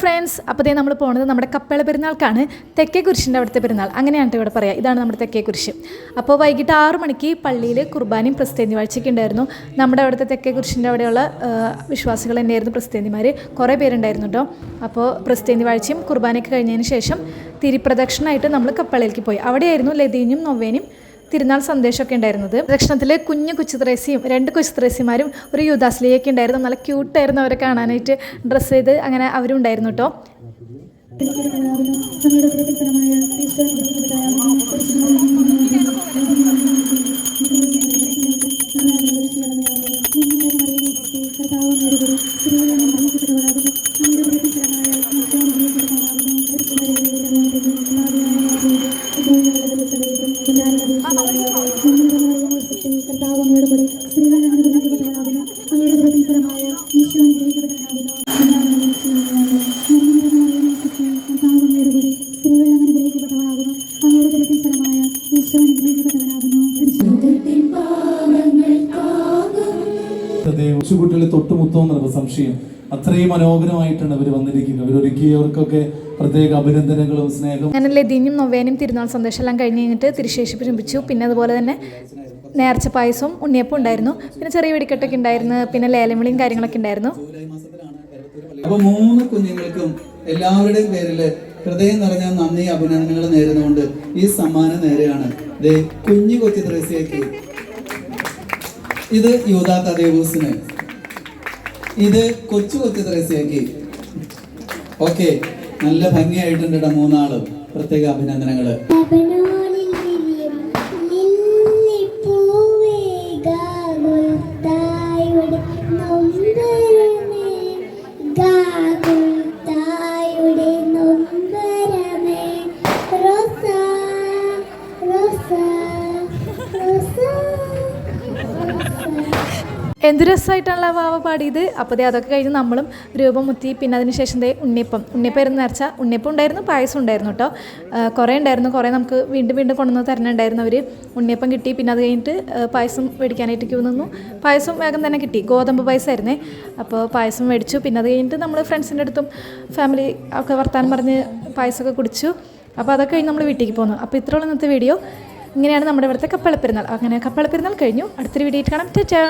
Friends അപ്പോൾ നമ്മൾ പോണത് നമ്മുടെ കപ്പേള പെരുന്നാൾക്കാണ്. തെക്കേ കുരിശിന്റെ അവിടുത്തെ പെരുന്നാൾ. അങ്ങനെയാണ് ഇവിടെ പറയാം. ഇതാണ് നമ്മുടെ തെക്കേ കുരിശ്. അപ്പോൾ വൈകിട്ട് ആറ് മണിക്ക് പള്ളിയിൽ കുർബാനയും പ്രസ്തേന്തി വാഴ്ചയ്ക്ക് ഉണ്ടായിരുന്നു. നമ്മുടെ അവിടുത്തെ തെക്കേ കുരിശിന്റെ അവിടെയുള്ള വിശ്വാസികൾ തന്നെയായിരുന്നു പ്രസ്തേന്തിമാർ കുറേ പേരുണ്ടായിരുന്നു കേട്ടോ അപ്പോൾ പ്രസ്തേന്തി വാഴ്ചയും കുർബാനയൊക്കെ കഴിഞ്ഞതിന് ശേഷം തിരിപ്രദക്ഷിണമായിട്ട് നമ്മൾ കപ്പളയിലേക്ക് പോയി. അവിടെയായിരുന്നു ലതീനും നൊവേനും തിരുനാൾ സന്ദേശമൊക്കെ ഉണ്ടായിരുന്നത്. ദക്ഷിണത്തിൽ കുഞ്ഞു കൊച്ചുത്രേസിയും രണ്ട് കൊച്ചുത്രേസിമാരും ഒരു യുദാസ്ലിയൊക്കെ ഉണ്ടായിരുന്നു. നല്ല ക്യൂട്ടായിരുന്നു അവരെ കാണാനായിട്ട് ഡ്രസ്സ് ചെയ്ത് അങ്ങനെ അവരും ഉണ്ടായിരുന്നു കേട്ടോ കൊച്ചുകുട്ടികളെ തൊട്ടുമുത്തോന്നുള്ള സംശയം. അത്രയും മനോഹരമായിട്ടാണ് അവർ വന്നിരിക്കുന്നത്. അവരൊരുക്കിയവർക്കൊക്കെ പ്രത്യേക അഭിനന്ദനങ്ങളും സ്നേഹവും. അങ്ങനെ ലതീനും നൊവേനും തിരുനാൾ സന്ദേശം എല്ലാം കഴിഞ്ഞ് കഴിഞ്ഞിട്ട് തിരുശേഷി പിടിപ്പിച്ചു പിന്നെ അതുപോലെ തന്നെ നേർച്ച പായസവും ഉണ്ണിയപ്പം ഉണ്ടായിരുന്നു. പിന്നെ ചെറിയ വെടിക്കെട്ടൊക്കെ ഉണ്ടായിരുന്നു. പിന്നെ ലേലവിളിയും കാര്യങ്ങളൊക്കെ ഉണ്ടായിരുന്നു. അപ്പൊ മൂന്ന് കുഞ്ഞുങ്ങൾക്കും എല്ലാവരുടെയും പേരിൽ ഹൃദയം നിറഞ്ഞ നന്ദി അഭിനന്ദനങ്ങൾ നേരുന്നുകൊണ്ട് ഈ സമ്മാനം നേരെയാണ്. ദേ കുഞ്ഞു കൊച്ചു ത്രേസ്യക്ക് ഇത് യൂതാ തദേവൂസിന്. ഇത് കൊച്ചു കൊച്ചു ത്രേസ്യക്ക് ഓക്കെ നല്ല ഭംഗിയായിട്ടുണ്ട് മൂന്നാളും. പ്രത്യേക അഭിനന്ദനങ്ങൾ. എന്ത് രസമായിട്ടാണല്ലോ വാവ പാടിയത്? അപ്പോൾ അതൊക്കെ കഴിഞ്ഞ് നമ്മളും രൂപം മുത്തി പിന്നെ അതിന് ശേഷം ദേ ഉണ്ണിയപ്പം. ഉണ്ണിയപ്പം ഇരുന്ന് നിറച്ച ഉണ്ണിയപ്പം ഉണ്ടായിരുന്നു പായസം ഉണ്ടായിരുന്നു കേട്ടോ. കുറേ ഉണ്ടായിരുന്നു കുറേ നമുക്ക് വീണ്ടും വീണ്ടും കൊണ്ടുവന്ന് തരണുണ്ടായിരുന്നു അവർ ഉണ്ണിയപ്പം കിട്ടി പിന്നെ അത് കഴിഞ്ഞിട്ട് പായസം മേടിക്കാനായിട്ട് ക്യൂ നിന്നു. പായസം വേഗം തന്നെ കിട്ടി. ഗോതമ്പ് പായസമായിരുന്നേ. അപ്പോൾ പായസം മേടിച്ചു. പിന്നെ അത് കഴിഞ്ഞിട്ട് നമ്മൾ ഫ്രണ്ട്സിന്റെ അടുത്തും ഫാമിലി ഒക്കെ വർത്താനം പറഞ്ഞ് പായസമൊക്കെ കുടിച്ചു. അപ്പോൾ അതൊക്കെ കഴിഞ്ഞ് നമ്മൾ വീട്ടിലേക്ക് പോന്നു. അപ്പോൾ ഇത്രയുള്ള ഇന്നത്തെ വീഡിയോ. ഇങ്ങനെയാണ് നമ്മുടെ ഇവിടുത്തെ കപ്പളപ്പെരുന്നാൾ അങ്ങനെ കപ്പളപ്പെരുന്നാൾ കഴിഞ്ഞു. അടുത്തൊരു വീഡിയോ കാണാം. ചേച്ചാ